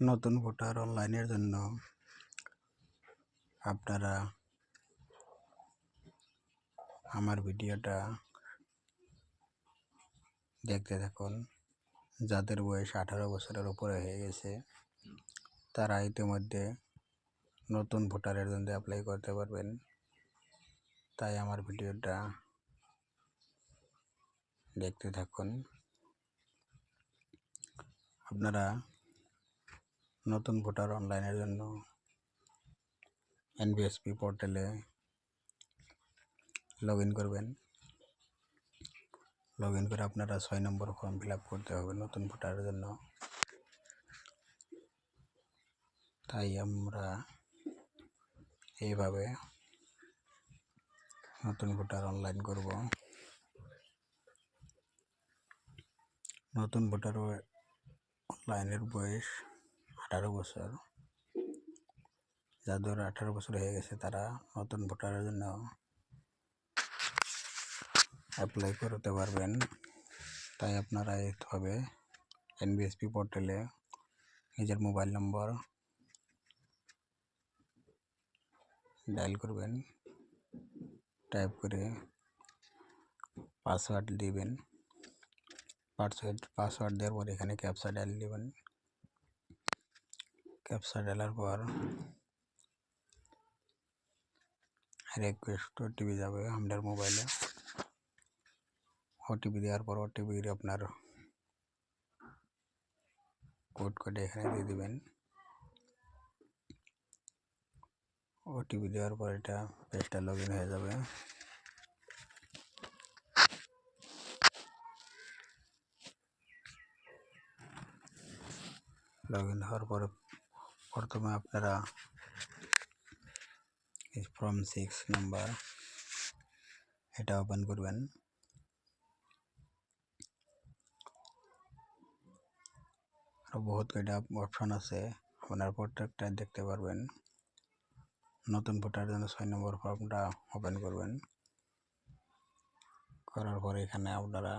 নতুন ভোটার অনলাইনের জন্য আপনারা আমার ভিডিওটা দেখতে থাকুন। যাদের বয়স আঠারো বছরের উপরে হয়ে গেছে, তারা ইতিমধ্যে নতুন ভোটারের জন্য অ্যাপ্লাই করতে পারবেন। তাই আমার ভিডিওটা দেখতে থাকুন। আপনারা নতুন ভোটার অনলাইনের জন্য এনবিএসপি পোর্টালে লগ ইন করবেন। লগ ইন করে আপনারা ছয় নম্বর ফর্ম ফিল আপ করতে হবে নতুন ভোটারের জন্য। তাই আমরা এইভাবে নতুন ভোটার অনলাইন করব। নতুন ভোটার অনলাইনের বয়স আঠারো বছর। যাদের আঠারো বছর হয়ে গেছে, তারা নতুন ভোটারের জন্য অ্যাপ্লাই করতে পারবেন। তাই আপনারা এইভাবে এনবিএসপি পোর্টালে নিজের মোবাইল নম্বর ডায়াল করবেন। টাইপ করে পাসওয়ার্ড দিবেন। পাসওয়ার্ড পাসওয়ার্ড দেওয়ার পর এখানে ক্যাপসা ডায়াল দিবেন। ক্যাপসা ডালার পর রিকোয়েস্ট ওটিপি যাবে আপনার মোবাইলে ওটিপি দেওয়ার পর ওটিপির আপনার কোড কোডে এখানে দিয়ে দিবেন ওটিপি দেওয়ার পর এটা পেজটা লগ ইন হয়ে যাবে লগ ইন হওয়ার পরে প্রথমে আপনারা ফর্ম সিক্স নাম্বার এটা ওপেন করবেন। আরও বহুত কয়টা অপশন আছে, আপনার প্রত্যেকটা দেখতে পারবেন। নতুন ভোটার জন্য ছয় নম্বর ফর্মটা ওপেন করবেন। করার পরে এখানে আপনারা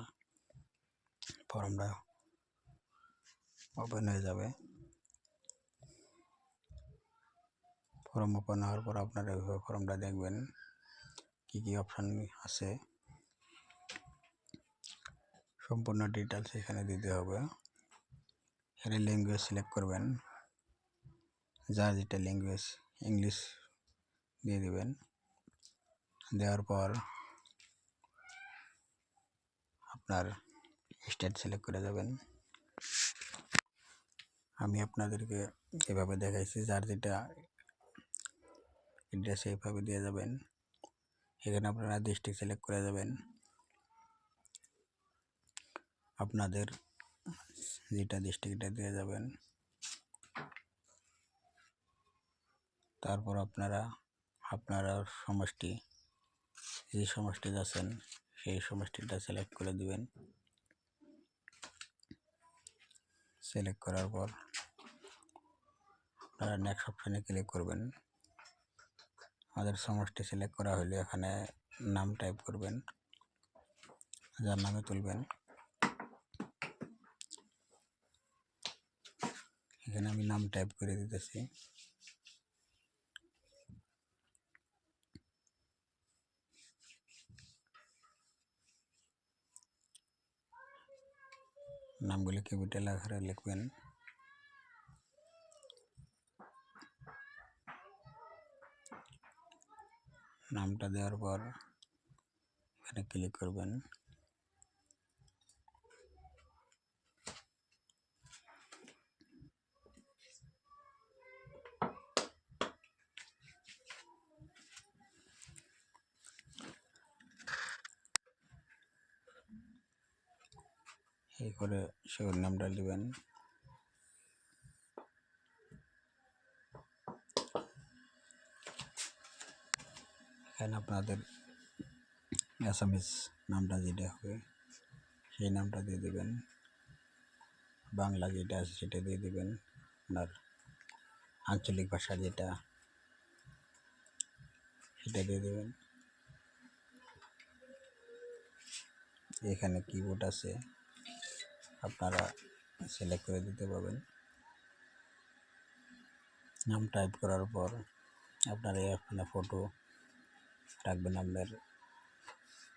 ফর্মটা ওপেন হয়ে যাবে। ফর্ম ওপেন হওয়ার পর আপনারা এইভাবে ফর্মটা দেখবেন কী কী অপশান আছে। সম্পূর্ণ ডিটেলস এখানে দিতে হবে। এখানে ল্যাঙ্গুয়েজ সিলেক্ট করবেন। যার যেটা ল্যাঙ্গুয়েজ ইংলিশ দিয়ে দেবেন। দেওয়ার পর আপনার স্টেট সিলেক্ট করে যাবেন। আমি আপনাদেরকে এভাবে দেখাইছি, যার যেটা অ্যাড্রেস এইভাবে দিয়ে যাবেন এখানে আপনারা ডিস্ট্রিক্ট সিলেক্ট করে যাবেন আপনাদের যেটা ডিস্ট্রিক্টটা দিয়ে যাবেন তারপর আপনারা আপনারা সমষ্টি, যে সমষ্টি আছেন, সেই সমষ্টিটা সিলেক্ট করে দিবেন। সিলেক্ট করার পর আপনারা নেক্সট অপশানে ক্লিক করবেন। আমাদের সমষ্টি সিলেক্ট করা হলে এখানে নাম টাইপ করবেন, যার নামে তুলবেন। এখানে আমি নাম টাইপ করে দিতেছি। নামগুলি ক্যাপিটাল আকারে লিখবেন। নামটা দেওয়ার পর এখানে ক্লিক করবেন। এই করে সেগুর নামটা দিবেন। এখানে আপনাদের অ্যাসামিস নামটা যেটা হবে, সেই নামটা দিয়ে দেবেন। বাংলা যেটা আছে সেটা দিয়ে দেবেন। আপনার আঞ্চলিক ভাষা যেটা, সেটা দিয়ে দেবেন। এখানে কিবোর্ড আছে, আপনারা সিলেক্ট করে দিতে পারবেন। নাম টাইপ করার পর আপনার এখানে ফটো রাখবেন আপনার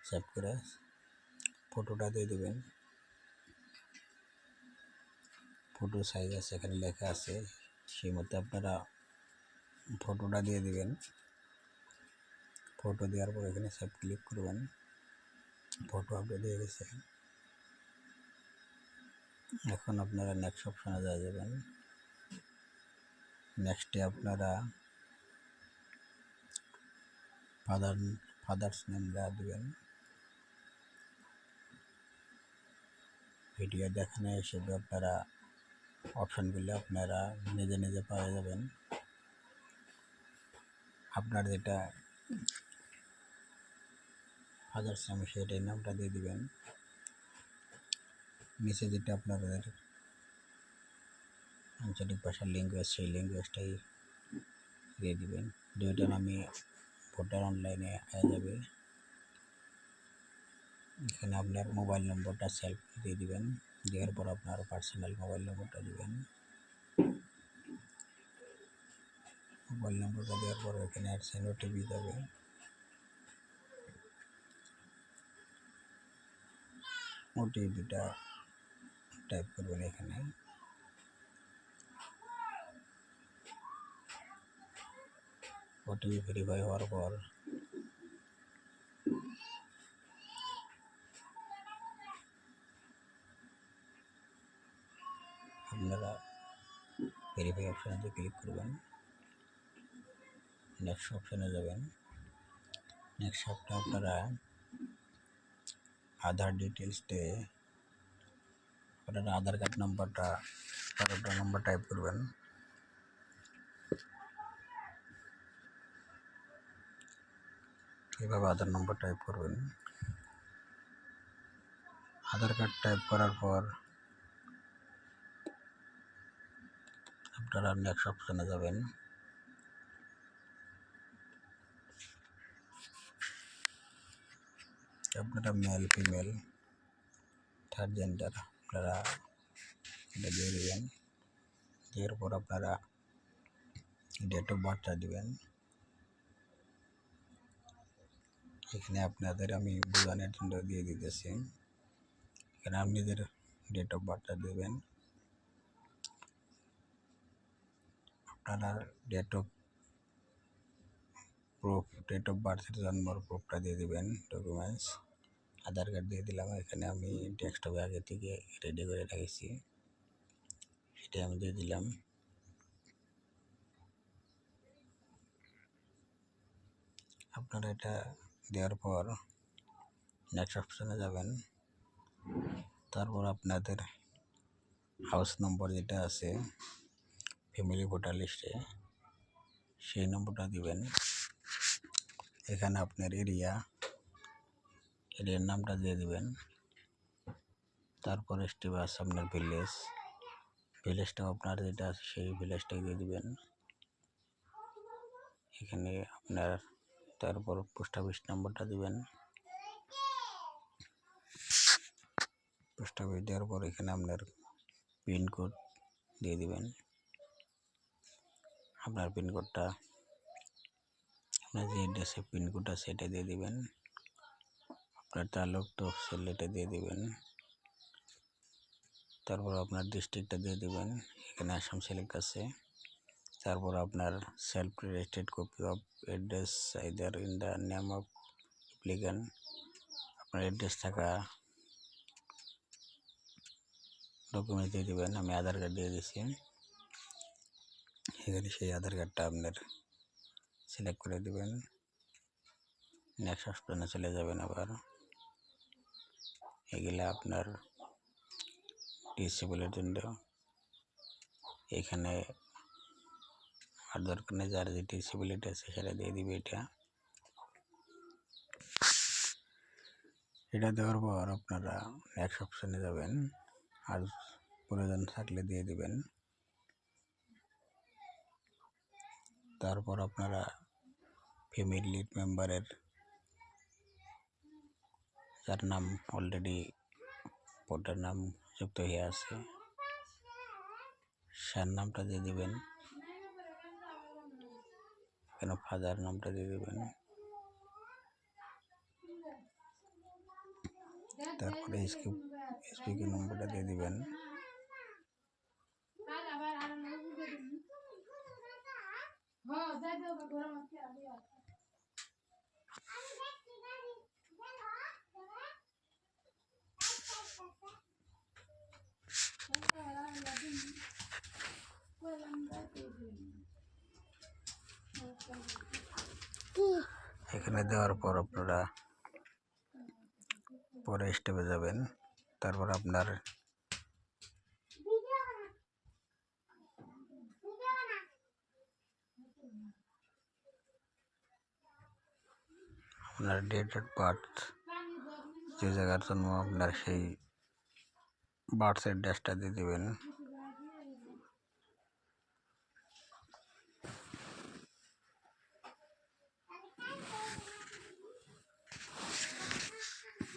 সেভ করে। ফটোটা দিয়ে দেবেন। ফটো সাইজ আছে, এখানে লেখা আছে। সেই মতো আপনারা ফটোটা দিয়ে দেবেন। ফটো দেওয়ার পর এখানে সেভ ক্লিক করবেন। ফটো আপলোড হয়ে গেছে। এখন আপনারা নেক্সট অপশানে যা যাবেন। নেক্সটে আপনারা ফাদার, ফাদার্স নেম দেওয়া দেবেন। ভিডিও দেখানো হিসেবে আপনারা অপশানগুলো আপনারা নিজে নিজে পাওয়া যাবেন। আপনার যেটা ফাদার্স নেম, সেটাই নামটা দিয়ে দিবেন। নিচে যেটা আপনাদের আঞ্চলিক ভাষার ল্যাঙ্গুয়েজ সেই ল্যাঙ্গুয়েজটাই দিয়ে দিবেন। দুইটা নামে ভোটার অনলাইনে আয়া যাবে। এখানে আপনার মোবাইল নম্বরটা সেলফ দিয়ে দিবেন। দেওয়ার পর আপনার পার্সোনাল মোবাইল নম্বরটা দিবেন। মোবাইল নম্বরটা দেওয়ার পর এখানে অ্যাডসেন্ড ওটিপি যাবে ওটিপিটা টাইপ করবেন এখানে। ওটিপি ভেরিফাই হওয়ার পর। আপনারা ভেরিফাই অপশানে ক্লিক করবেন। নেক্সট অপশানে যাবেন। নেক্সট অপশানে আপনারা আধার ডিটেলসতে আপনারা আধার কার্ড নাম্বারটা কার্ডটা নাম্বার টাইপ করবেন। এভাবে আধার নম্বর টাইপ করবেন? আধার কার্ড টাইপ করার পর আপনারা নেক্সট অপশানে যাবেন। আপনারা মেল ফিমেল থার্ড জেন্ডার আপনারা এটা দিয়ে দেবেন। দেওয়ার পর আপনারা ডেট অফ বার্থটা দেবেন। এখানে আপনাদের আমি বোঝানোর জন্য দিয়ে দিতেছি। এখানে আপনাদের ডেট অফ বার্থটা দেবেন, আপনারা date of proof date of বার্থের জন্মর প্রুফটা দিয়ে দেবেন ডকুমেন্টস আধার কার্ড দিয়ে দিলাম। এখানে আমি ডেস্কটপে আগে থেকে রেডি করে রেখেছি। সেটা আমি দিয়ে দিলাম। আপনারা এটা দেওয়ার পর নেক্সট অপশানে যাবেন। তারপর আপনাদের হাউস নম্বর যেটা আছে ফ্যামিলি ভোটার লিস্টে সেই নম্বরটা দিবেন। এখানে আপনার এরিয়া এরিয়ার নামটা দিয়ে দিবেন। তারপর স্টেপ আছে আপনার ভিলেজ ভিলেজটাও আপনার যেটা আছে, সেই ভিলেজটাই দিয়ে দিবেন। এখানে আপনার তারপর পোস্ট অফিস নাম্বারটা দিবেন। পোস্ট অফিস দেওয়ার পর এখানে আপনার পিনকোড দিয়ে দিবেন। আপনার পিনকোডটা আপনার যে অ্যাড্রেসে পিনকোড আছে সেটা দিয়ে দিবেন। আপনার তালুক তফসিল এটা দিয়ে দিবেন। তারপর আপনার ডিস্ট্রিক্টটা দিয়ে দিবেন। এখানে আসাম সিলেক্ট আছে। তারপর আপনার self registered copy of address either in the name of applicant আপনার অ্যাড্রেস থাকা ডকুমেন্ট দিয়ে দেবেন, আমি আধার কার্ড দিয়ে দিছি। এখানে সেই আধার কার্ডটা আপনার সিলেক্ট করে দেবেন। নেক্সট অপশনে চলে যাবেন আবার। এগুলা আপনার ডিসেবলের জন্য। এখানে আর দরকার নেই, যার যে ডিসেবিলিটি আছে সেটা দিয়ে দিবে এটা। এটা দেওয়ার পর আপনারা নেক্সট অপশানে যাবেন, আর প্রয়োজন থাকলে দিয়ে দিবেন। তারপর আপনারা ফ্যামিলি মেম্বারের যার নাম অলরেডি ভোটার নাম যুক্ত হয়ে আছে, সার নামটা দিয়ে দিবেন। এখানে ফাদার নামটা দিয়ে দেবেন তারপরে স্কিপ স্পিকিং নম্বরটা দিয়ে দিবেন এখানে দেওয়ার পর আপনারা পরে স্টেপে যাবেন। তারপর আপনার আপনার ডেট অফ বার্থ যে জায়গার জন্য আপনার সেই বার্থের ড্যাশটা দিয়ে দেবেন।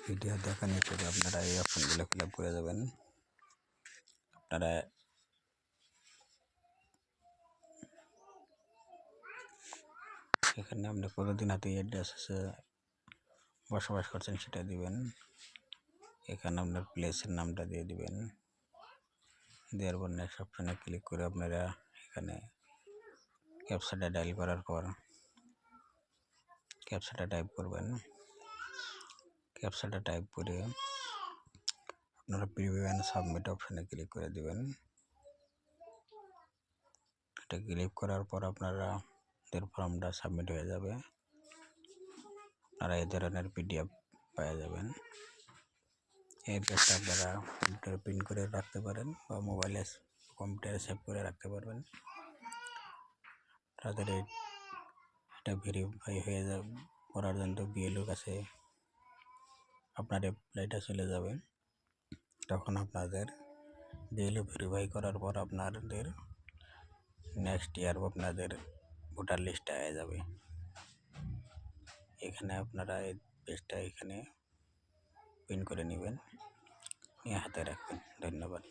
ভিডিও দেখা নিচে আপনারা এই অপশনগুলো ফিল আপ করে দেবেন আপনারা এখানে আপনি কতদিন হাতে অ্যাড্রেস আছে, বসবাস করছেন সেটা দিবেন। এখানে আপনার প্লেসের নামটা দিয়ে দিবেন। দেওয়ার পর নেক্সট অপশানে ক্লিক করে আপনারা এখানে ক্যাপসাটা ডায়াল করার পর ক্যাপসাটা টাইপ করবেন। ক্যাপসাটা টাইপ করে আপনারা প্রিভিউ অ্যান্ড সাবমিট অপশানে ক্লিক করে দিবেন। এটা ক্লিক করার পর আপনারা এর ফর্মটা সাবমিট হয়ে যাবে। আপনারা এই ধরনের পিডিএফ পেয়ে যাবেন। এই পেজটা আপনারা কম্পিউটারে প্রিন্ট করে রাখতে পারেন বা মোবাইলে কম্পিউটারে সেভ করে রাখতে পারবেন। তাদের এটা ভেরিফাই হয়ে যাবে, করার জন্য বিএলওর কাছে আপনার অ্যাপ্লাইটা চলে যাবে। তখন আপনাদের বিএলও ভেরিফাই করার পর আপনাদের নেক্সট ইয়ার আপনাদের ভোটার লিস্টে হয়ে যাবে। এখানে আপনারা এই পেজটা এখানে প্রিন্ট করে নেবেন। নিয়ে হাতে রাখবেন। ধন্যবাদ।